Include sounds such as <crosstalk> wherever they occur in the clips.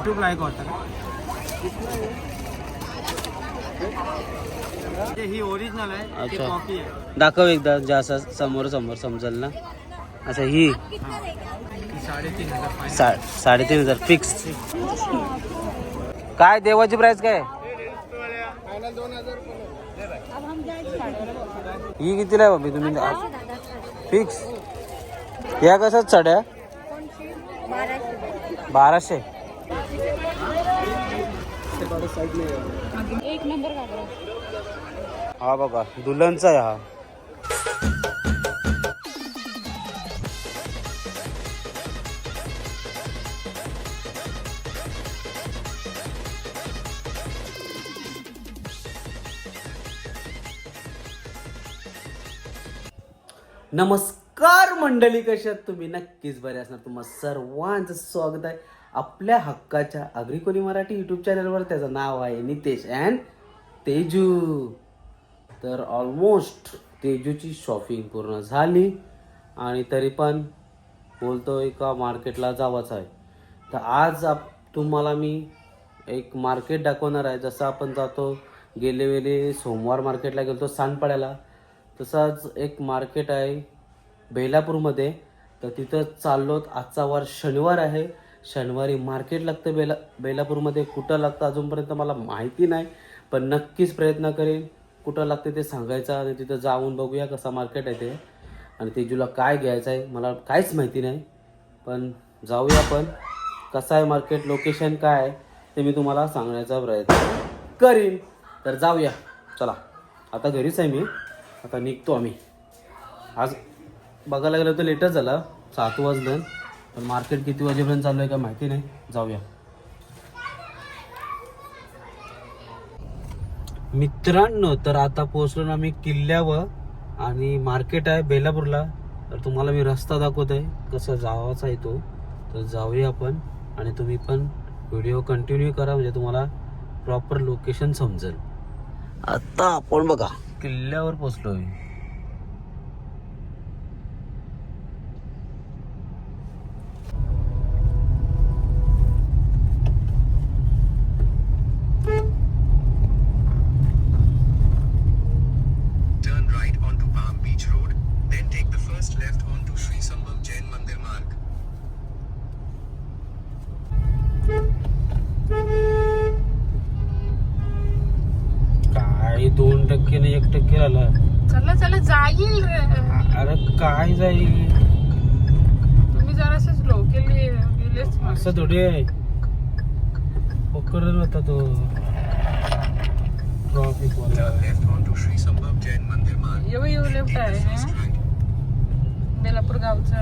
YouTube like होतं. ही original आहे ती अच्छा. कॉपी आहे. दाखव एकदा जे असं समोर समोर समजेल ना. अच्छा ही. साडेतीन हजार सा साडेतीन हजार फिक्स काय देवाची प्राइस काय? ही कितीला आहे बाबी तुम्ही? फिक्स या कशाच साड्या? बाराशे. एक नंबर हा बघा दुल्हनचा आहे हा. नमस्कार मंडळी कशात तुम्ही? नक्कीच बरे असणार. तुम्हाला सर्वांचं स्वागत आहे. आपल्या हक्काच्या अग्रिकोली मराठी यूट्यूब चॅनलवर त्याचं नाव आहे नितेश अँड तेजू. तर ऑलमोस्ट तेजूची शॉपिंग पूर्ण झाली. आणि तरी पण बोलतोय का मार्केटला जावाच आहे. तर आज आप तुम्हाला मी एक मार्केट दाखवणार आहे. जसं आपण जातो गेले वेळे सोमवार मार्केटला गेलो सांडपाड्याला. तसाच एक मार्केट आहे बेलापूरमध्ये. तर तिथं चाललोत. आजचा वार शनिवार आहे. शनिवारी मार्केट लागतं बेला बेलापूरमध्ये. कुठं लागतं अजूनपर्यंत मला माहिती नाही पण नक्कीच प्रयत्न करेन. कुठं लागते ते सांगायचं आणि तिथं जाऊन बघूया कसा मार्केट आहे ते. आणि तेजूला काय घ्यायचं आहे मला काहीच माहिती नाही. पण जाऊया आपण. कसं आहे मार्केट लोकेशन काय आहे ते मी तुम्हाला सांगण्याचा प्रयत्न करीन. तर जाऊया. चला. आता घरीच आहे मी. आता निघतो आम्ही. आज बघायला गेलं तर लेटच झाला. सात वाजलं. पण मार्केट किती वाजेपर्यंत चालू आहे का माहिती नाही. जाऊया. मित्रांनो तर आता पोहोचलो ना मी किल्ल्यावर आणि मार्केट आहे बेलापूरला. तर तुम्हाला मी रस्ता दाखवत आहे कसा जावाचा आहे तो. तर जाऊया आपण आणि तुम्ही पण व्हिडिओ कंटिन्यू करा म्हणजे तुम्हाला प्रॉपर लोकेशन समजेल. आता आपण बघा किल्ल्यावर पोचलोय आला चला चला जाईल रे. अरे काय जाईल? तुम्ही जरासे स्लो केले गेलेच असं थोडी आहे. पकडत होता तो. ट्रॉफिक वाला. येऊ येऊ लेफ्ट आहे हा? बेलापूर गावचा.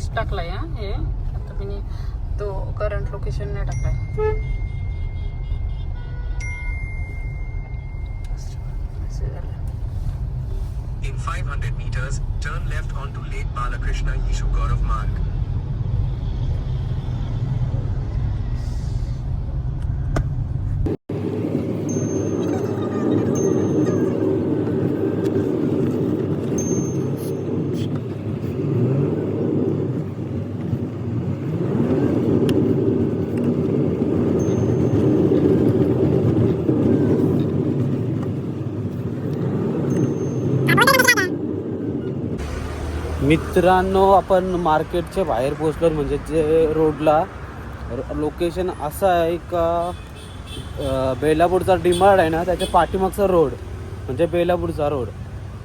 सेक्टर वीस टाकलाय हा हे आता मी तो करंट लोकेशन नाही टाकलाय असं झालं. In 500 meters, turn left onto Lake Balakrishna Yishu Gaurav Marg. मित्रांनो आपण मार्केटच्या बाहेर पोचलो म्हणजे जे रोडला लोकेशन असं आहे का बेलापूरचा डिमार्ड आहे ना त्याच्या पाठीमागचा रोड. म्हणजे बेलापूरचा रोड.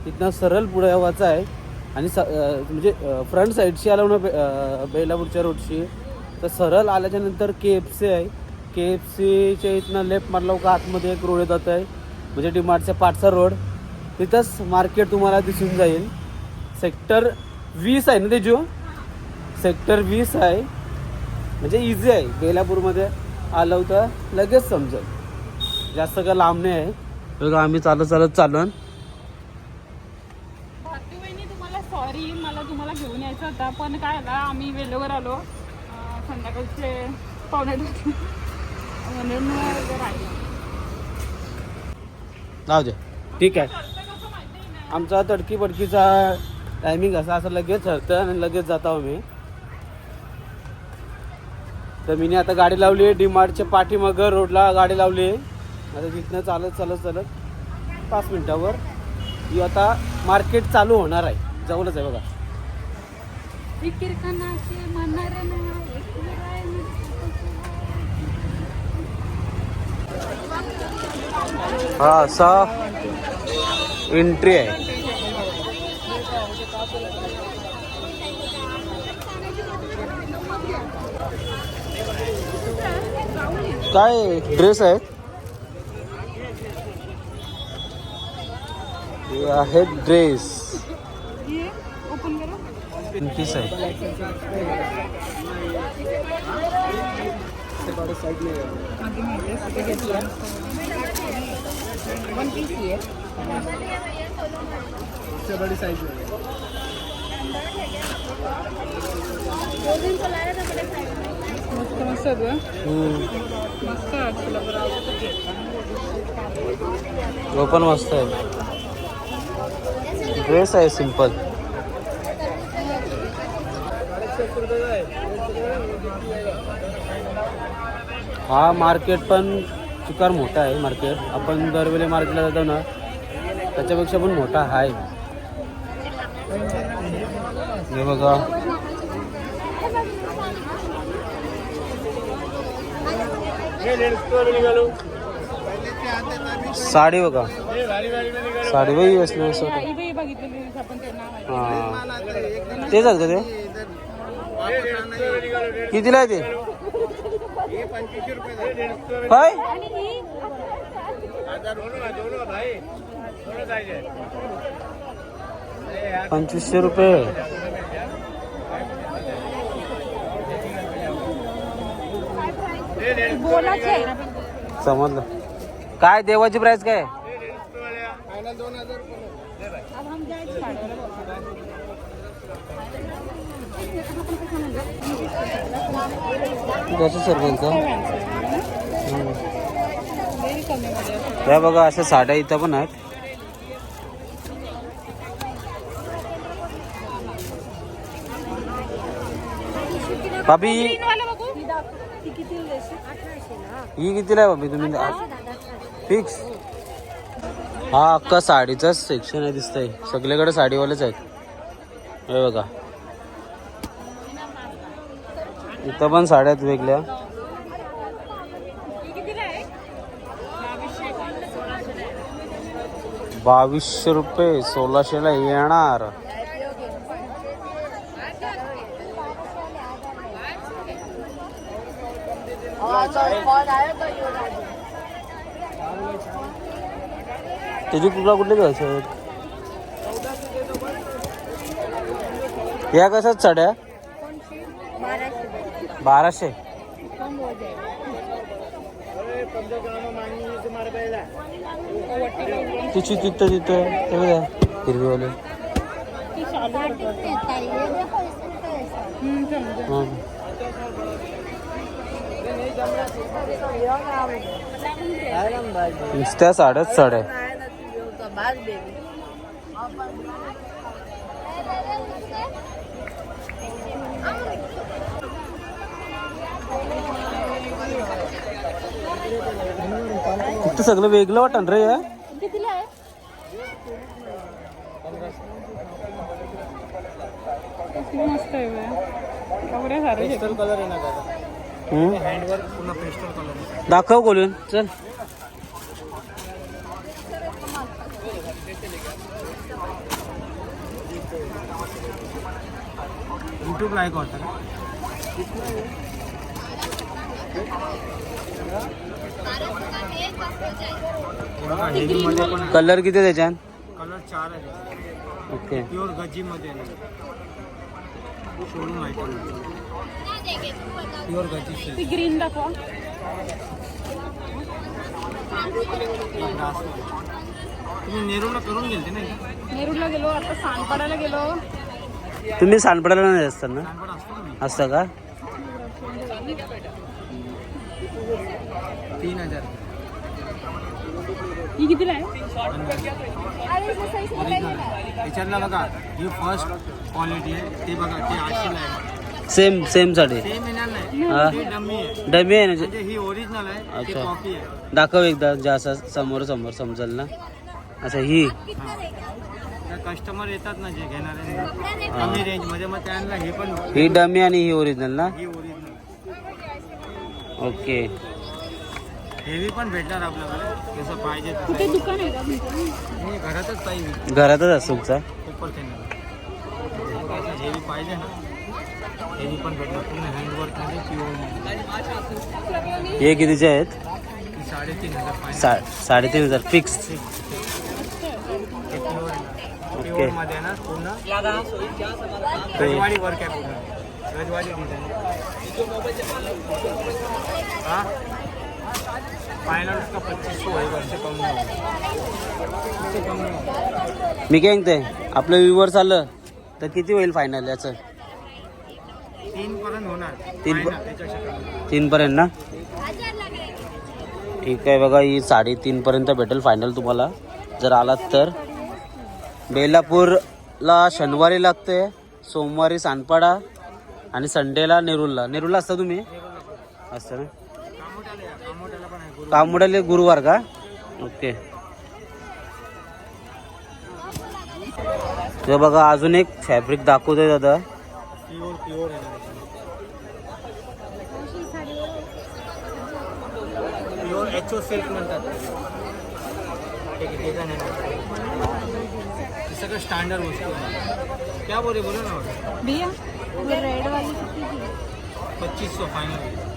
तिथनं सरळ पुढे यावाचा आहे. आणि स म्हणजे फ्रंट साईडशी आलं ना बे बेलापूरच्या रोडशी तर सरळ आल्याच्यानंतर के एफ सी आहे. के एफ सीच्या इथनं लेफ्ट मारलं का आतमध्ये एक रोड जात आहे. म्हणजे डिमार्टच्या पाठचा रोड. तिथंच मार्केट तुम्हाला दिसून जाईल. सेक्टर वीस आहे ना ते जो सेक्टर वीस आहे. म्हणजे इझी आहे. बेलापूरमध्ये आलं होतं लगेच समजेल. जास्त काय लांब नाही आहे. बघा आम्ही चालत चालत चालू सॉरी मला तुम्हाला घेऊन यायचं होता पण काय आला आम्ही वेळेवर आलो. संध्याकाळचे पावणे दहा. म्हणून जर राहिलं जाऊ दे. ठीक आहे. आमचा तडकी बडकीचा टायमिंग असा असं लगेच ठरतं आणि लगेच जातो मी तर मीने आता गाडी लावली आहे डीमार्टच्या पाठीमागं रोडला गाडी लावली आहे. आता तिथनं चालत चालत चालत पाच मिनिटावर ही आता मार्केट चालू होणार आहे. जवळच आहे बघा. हा असा एंट्री आहे. काय ड्रेस आहे? हे आहेत ड्रेस. ओपन करा पीस आहे वन पीस आहे. मस्त मस्त आहे मस्त तो पण मस्त आहे. ड्रेस आहे सिंपल हा मार्केट पण चुकार मोठा आहे मार्केट आपण दरवेळी मार्केटला जातो ना त्याच्यापेक्षा पण मोठा आहे हे बघा. साडी बघा. साडी बाई असली. हा तेच आहेत का ते? कितीला आहे ते? काय पंचवीसशे रुपये बोलाचे आहे ना. समजलं. काय देवाची प्राइस काय? कसं सर असं. त्या बघा अशा साड्या इथं पण आहेत. भाभी ग्रीनवाला बघू ती किती ही कितीला आहे बाबी तुम्ही फिक्स हा अख्खा साडीचाच सेक्शन आहे दिसतंय. सगळीकडे साडीवालेच आहेत. हे बघा. इथं पण साड्या आहेत वेगळ्या. बावीसशे रुपये सोळाशेला येणार. त्याची तुला कुठले घ्यायचे आहेत या कशात साड्या बाराशे. तिची तिथं तिथं. ते बघा हिरवीवाले. हम्म. नुसत्या साड्याच साड्या तिथं सगळं वेगळं वाटण रे मस्त आहे. कलर आहे ना दाखव बोलून. चल. यूट्यूबला आहे का? वाटतं हेवी मध्ये पण कलर किती आहे त्याच्यात? कलर चार आहे. ओके प्युअर गजी मध्ये शोरूम आयटम प्युअर ग्रीन दाखवा तुम्ही नेरूला करून गेलते ना इथं? नेरूरला गेलो आता सानपाड्याला गेलो। तुम्ही सानपडाला नाही असतात ना? असतं का? तीन हजार. ही। कितीला आहे ओरिजिनल त्याच्यातला बघा ही फ़र्स्ट क्वालिटी आहे ते बघा ते आठशेला आहे सेम सेम साडी सेम येणार नाही डमी आहे डमी आहे ना म्हणजे ही ओरिजिनल आहे अच्छा. कॉपी आहे दाखव एकदा समोर समोर समजेल ना अच्छा ही। कस्टमर येतात ना जे घेणारे कमी रेंज मध्ये मग त्यांना हे पण ही डमी आणि ही ओरिजिनल ना? ही ओरिजिनल ओके हेवी पण भेटणार आपल्याकडे. जसं पाहिजे. कुठे दुकान आहे का तुमचं? हे घरातच पाहिजे घरातच असतो तुमचा? थेंडर हेवी पाहिजे ना हेवी पण भेटणार. पूर्ण हँडवर्कमध्ये प्युअर हे कितीचे आहेत? साडेतीन हजार पाहिजे. सा साडेतीन हजार फिक्स प्युअरमध्ये ना पूर्ण. रजवाडी वर्क आहे पूर्ण. रजवाडी डिझाईन हा? फायनल उसका पच्चीस सौ होएगा उससे कम नहीं होगा उससे कम नहीं होगा मी काय आपलं व्ह्यूवर आलं तर किती होईल फायनल याचं? तीन पर्यंत होणार. तीन प- Final त्याच्यापेक्षा कमी नाही. तीन पर्यंत ना? ठीक आहे बघा ही साडेतीन पर्यंत भेटेल फायनल तुम्हाला. जर आलात तर. बेलापूरला शनिवारी लागते सोमवारी सानपाडा आणि संडेला नेरूरला नेरूरला असता तुम्ही? असतं ना कामोट्याला या, कामोट्याला पण आहे गुरु कामुडाले गुरुवार का? ओके. हे बघा अजून एक फॅब्रिक दाखवतोय दादा. प्युअर प्युअर आहे प्युअर एच ओ सिल्क म्हणतात. ठीक आहे ठीक आहे हे सगळं स्टँडर्ड वस्तू आहे. क्या बोले बोलो ना. बिया रेड वाली किती पच्चीस सौ फाइनल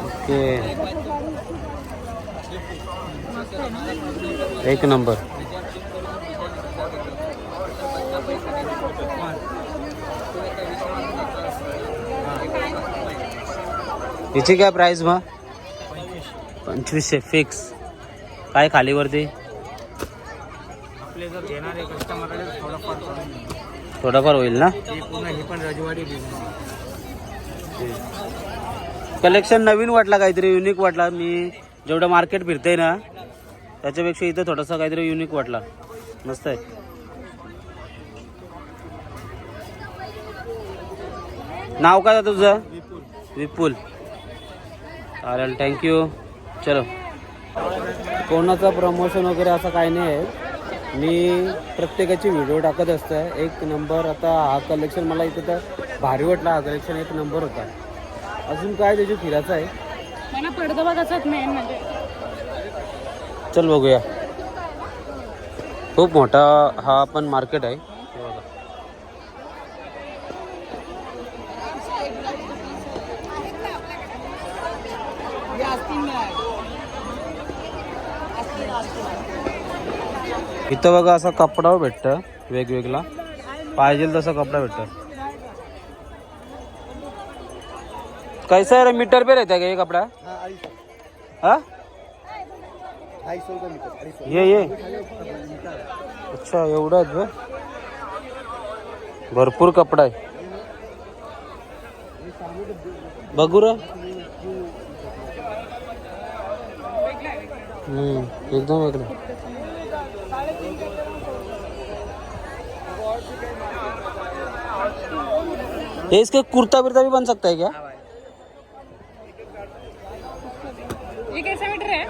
ओके. एक नंबर. याची काय प्राईस मग? पंचवीसशे फिक्स काय खालीवरती? आपले जर घेणारे कस्टमर आले थोडंफार थोडाफार होईल ना? कलेक्शन नवीन वाटला काहीतरी युनिक वाटला. मी जेवढं मार्केट फिरते ना त्याच्यापेक्षा इथं थोडासा काहीतरी युनिक वाटला. मस्त आहे. नाव काय तुझं? विपुल. विपुल चालेल थँक्यू चलो. कोणाचं प्रमोशन वगैरे असं काही नाही आहे. मी प्रत्येकाची व्हिडिओ टाकत असतं एक नंबर आता हा कलेक्शन मला इथं तर भारी वाटला. हा कलेक्शन एक नंबर होता. अजून काय त्याची फिरायचं आहे? मला पडदा बघायचाच मेन म्हणजे. चल बघूया. खूप मोठा हा पण मार्केट आहे. इथं बघा असा कपडा भेटतं वेगवेगळा. पाहिजे तसा कपडा भेटतं. कैसा है रे मीटर पे रहता है क्या ये कपड़ा हाँ? ये ये. अच्छा एवढा आहेत. भरपूर कपडा आहे. बघू र. हम्म, एकदम वेगळं. ये इसके कुर्ता बिरता भी बन सकता है क्या? ये कैसा मीटर है?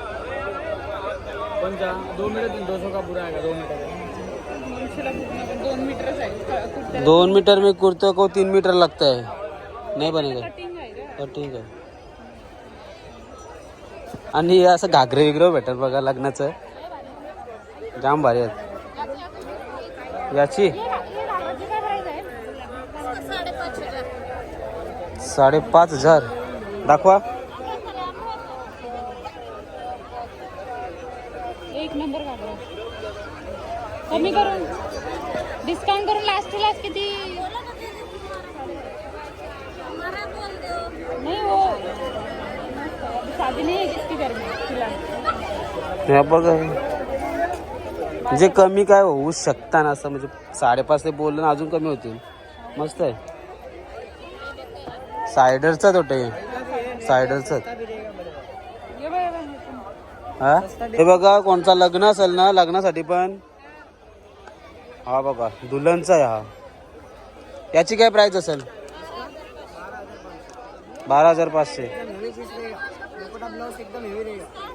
दो मीटर दो सौ का पूरा आएगा दो मीटर। दोनशेला पूर्ण दोन मीटर में कुर्ते को तीन मीटर लगता है। नहीं बनेगा। कटिंग आहे आणि हे। असं घागरे विग्रह भेटत बघा लग्नाचं जाम भारी आहेत याची साडेपाच हजार. दाखवा. एक नंबर काढला कमी करून. डिस्काउंट करून लास्ट टू लास्ट किती? नाही हो. साधी नाही आहे किती गरमी तुला. बघा म्हणजे कमी काय होऊ शकता ना असं म्हणजे साडेपाच ते बोललं ना अजून कमी होतील. मस्त आहे. सायडरचा तोट सायडरचा हे हा? हे बघा कोणचा लग्न असेल ना लग्नासाठी पण. हा बघा दुल्हनचा आहे हा. याची काय प्राइस असेल? बारा हजार पाचशे.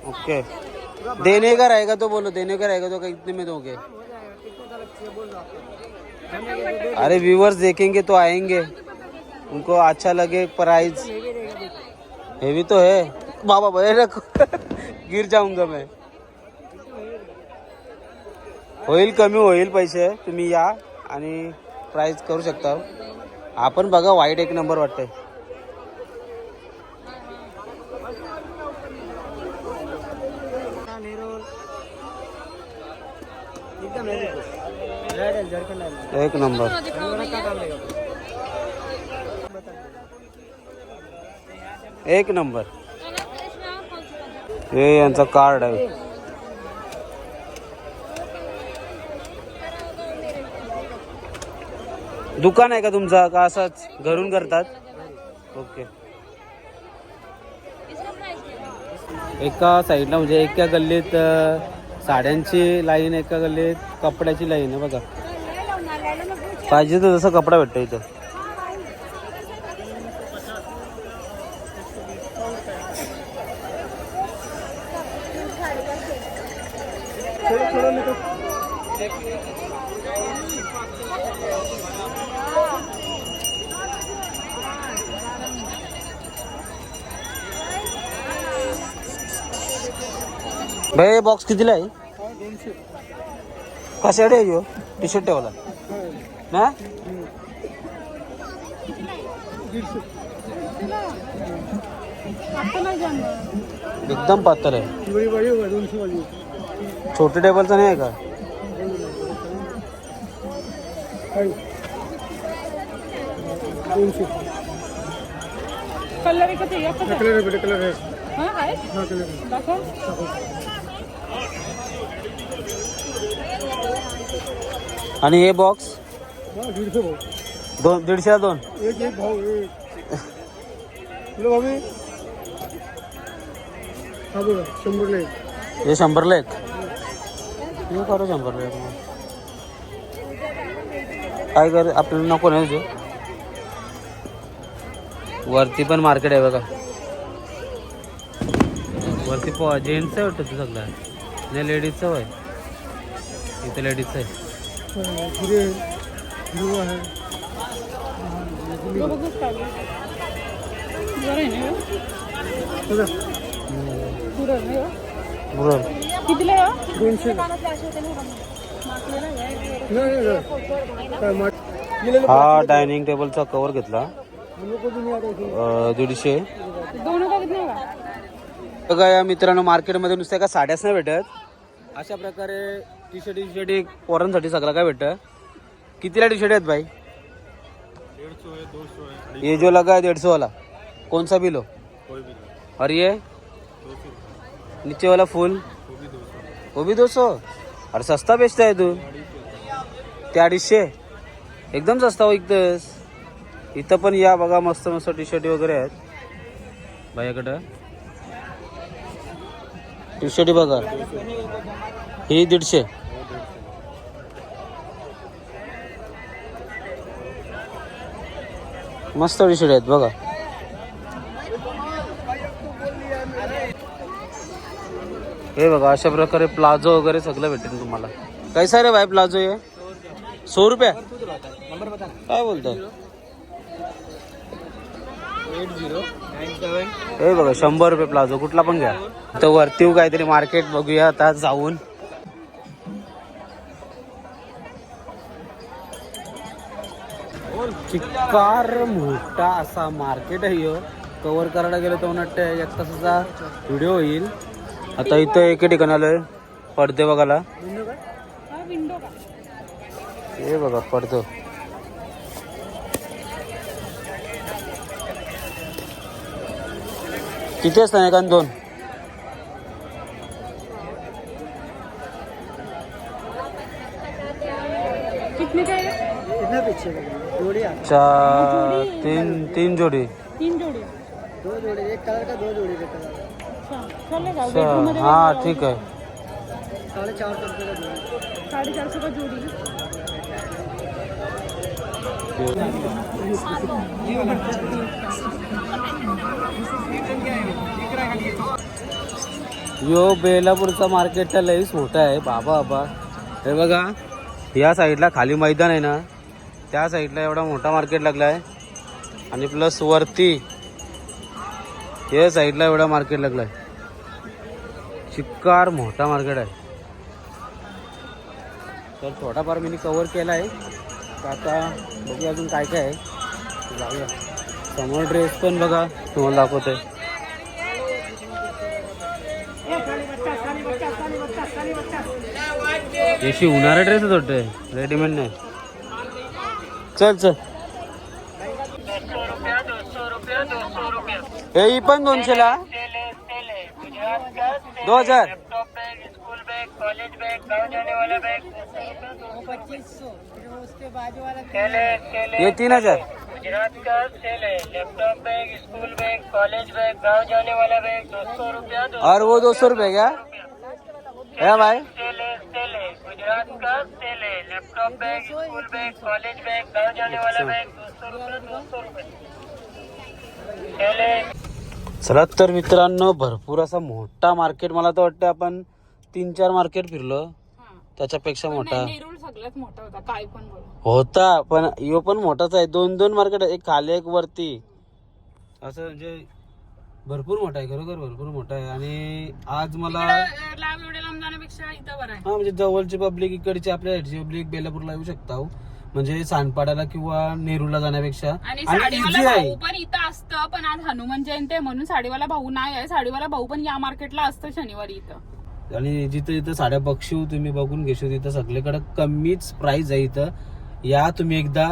ओके. देने का रहेगा तो बोलो? देने का रहेगा तो? का इतने में दोगे अरे व्यूवर्स देखेंगे तो आएंगे. उनको अच्छा लगे प्राइस हेवी तो है। बाबा भाई रखो। <laughs> गिर जाऊंगा मैं। होईल कमी होईल पैसे तुम्ही या आणि प्राइस करू शकता. आपण बघा वाईट एक नंबर वाटतंय. एक नंबर एक नंबर. हे यांचं कार्ड आहे. दुकान आहे का तुमचा? का असंच घरून करतात? ओके. एका साईडला म्हणजे एका गल्लीत साड्यांची लाईन एका गल्लीत कपड्याची लाईन आहे बघा. पाहिजे तर तसा कपडा भेटतो इथं. भाई बॉक्स कितीला आहे? कशाकडे आहे टी शर्ट ठेवला. ना. एकदम पातळ आहे. छोटे टेबलचं नाही आहे का? कलर आहे, एकच आहे. हा, आहे? दाखव. आणि हे बॉक्स दोन दीडशे दोन एक एक भाऊ एक. किलो भाभी? हा बघा शंभरला एक. हे शंभरला एक. हे करू शंभरला एक. मग. काय कर आपल्याला नको नाही जो वरती पण मार्केट आहे बघा. वरती प जेंट्स आहे वाटतं ते सगळं. नाही लेडीजचं आहे इथे लेडीजचं आहे. हिरे हिरवा आहे कितीला दोनशे हा डायनिंग टेबलचा कवर घेतला. दीडशे. दोन बघा या मित्रांनो मार्केटमध्ये नुसत्या का साड्याच नाही भेटत. अशा प्रकारे टी शर्ट टी शर्ट पोरांसाठी सगळं काय भेटतं? कितीला टी शर्ट आहेत भाई? ये जो लगा है डेढ़ सौ वाला कौन सा बिलो और ये. नीचे वाला फुल? वो भी दो सौ अरे सस्ता बेचता है तू. ते अडीचशे. एकदम सस्ता विकतस इथं पण या बघा मस्त मस्त टी शर्ट वगैरे आहेत. भाईकडं टी शर्ट बघा. ही दीडशे. मस्त शर्ट आहेत बघा. हे बघा अशा प्रकारे प्लाझो वगैरे सगळं भेटेल तुम्हाला. कैसा रे भाई प्लाझो हे? सौ रुपया? काय बोलताय? सेवन हे बघा शंभर रुपये प्लाझो कुठला पण घ्या. तर वरती काहीतरी मार्केट बघूया आता जाऊन. चिक्कार मोठा असा मार्केट आहे कवर करायला गेलं तर वाटतं एक तासाचा व्हिडिओ होईल. आता इथं एके ठिकाणी आलोय पडदे बघायला. हे बघा पडदो. किती असतात एकान दोन? जोड़ी चार तीन तीन जोडी। तीन जोडी। दो जोड़ी एक कलर का दो जोड़ी का कलर। अच्छा हा ठीक आहे साढ़े चार सौ रुपये का जोड़ी। साडेचारशे का जोडी यो बेलापूरचा मार्केटचा लईच मोठा आहे. बाबा बाबा. हे बघा या साईडला खाली मैदान आहे ना. त्या साईडला एवढा मोठा मार्केट लागला आहे. आणि प्लस वरती या साईडला एवढा मार्केट लागला आहे. चिक्कार मोठा मार्केट आहे. तर थोडाफार मी कवर केला आहे तर आता बघूया अजून काय काय आहे. जाऊया. समोर ड्रेस पण बघा तुम्हाला दाखवतोय. याशी उन्हाळा ड्रेस वाटतंय रेडीमेड नाही चल चल। हे पण दोनशेला दो हज़ार। ये तीन हज़ार। गुजरात है laptop bag school bag college bag जाने वाला बैग दो सौ रुपया और वो दो सौ रुपये क्या? है भाई। का सेल है laptop bag school bag college bag गांव जाने वाला बैग दो सौ रुपया दो सौ रुपये. सेल है चला तर मित्रांनो भरपूर असा मोठा मार्केट मला तर वाटतं आपण तीन चार मार्केट फिरलो. त्याच्यापेक्षा मोठा. नेरूळ सगळ्यात मोठा होता काय पण बोल. होता पण यो पण मोठाच आहे. दोन दोन मार्केट एक खाली एक वरती. असं म्हणजे भरपूर मोठा आहे खरोखर भरपूर मोठा आहे. आणि आज मला तिकडं, लांब एवढ्या लांब जाण्यापेक्षा इथं बरं हा म्हणजे जवळची पब्लिक इकडची आपल्या ह्याची पब्लिक बेलापूरला येऊ शकता हो. म्हणजे सानपाड्याला किंवा नेरूरला जाण्यापेक्षा. आणि आणि साडीवाला इझी आहे. भाऊ पण इथं असतं पण आज हनुमान जयंती आहे म्हणून साडीवाला भाऊ नाही आहे. साडीवाला भाऊ पण या मार्केटला असतं शनिवारी इथं. आणि जिथं इथं साड्या बघशीव तुम्ही बघून घेशील तिथं सगळीकडे कमीच प्राइस आहे इथं. या तुम्ही एकदा.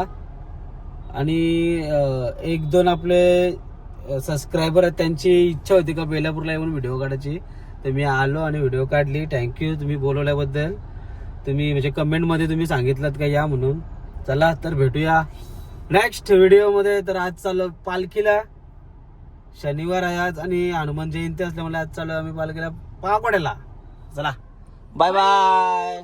आणि अं, एक दोन आपले सबस्क्रायबर आहेत त्यांची इच्छा होती का बेलापूरला येऊन व्हिडिओ काढायची. तर मी आलो आणि व्हिडिओ काढली. थँक्यू तुम्ही बोलवल्याबद्दल. तुम्ही म्हणजे कमेंटमध्ये तुम्ही सांगितलं का या म्हणून. चला तर भेटूया. नेक्स्ट व्हिडिओमध्ये तर आज चालू पालखीला. शनिवार आहे आज आणि हनुमान जयंती असल्यामुळे आज चालू आम्ही पालखीला. पाकोड्याला चला. Bye bye